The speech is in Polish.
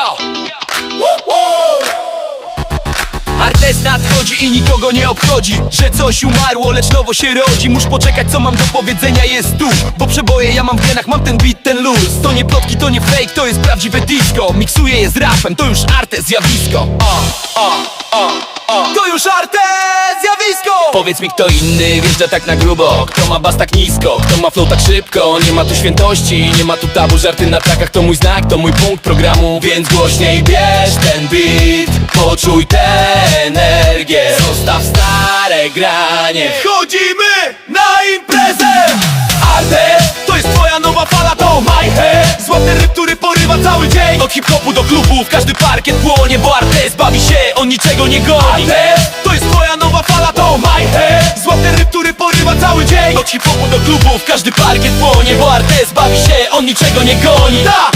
Yo! Nadchodzi i nikogo nie obchodzi Że coś umarło, lecz nowo się rodzi. Muszę poczekać co mam do powiedzenia jest tu. Bo przeboje ja mam w genach, mam ten beat, ten luz. To nie plotki, to nie fake, to jest prawdziwe disco. Miksuję je z rapem, to już artes zjawisko. O, o, o już arte, zjawisko. Powiedz mi kto inny wjeżdża tak na grubo? Kto ma bas tak nisko, kto ma flow tak szybko? Nie ma tu świętości, nie ma tu tabu Żarty na trakach to mój znak, to mój punkt programu. Więc głośniej bierz ten beat Poczuj tę energię. Zostaw stare granie. Chodzimy na imprezę. Arte, to jest twoja nowa fala, to my head. Złoty ryb, który porywa cały dzień. Od hip-hopu do klubów, każdy parkiet płonie Bo Artes bawi niczego nie goni. To jest twoja nowa fala, to my head. Złoty ryb, który porywa cały dzień. Od hip-hopu do klubów, każdy parkiet płonie Bo Artes bawi się, on niczego nie goni. Tak,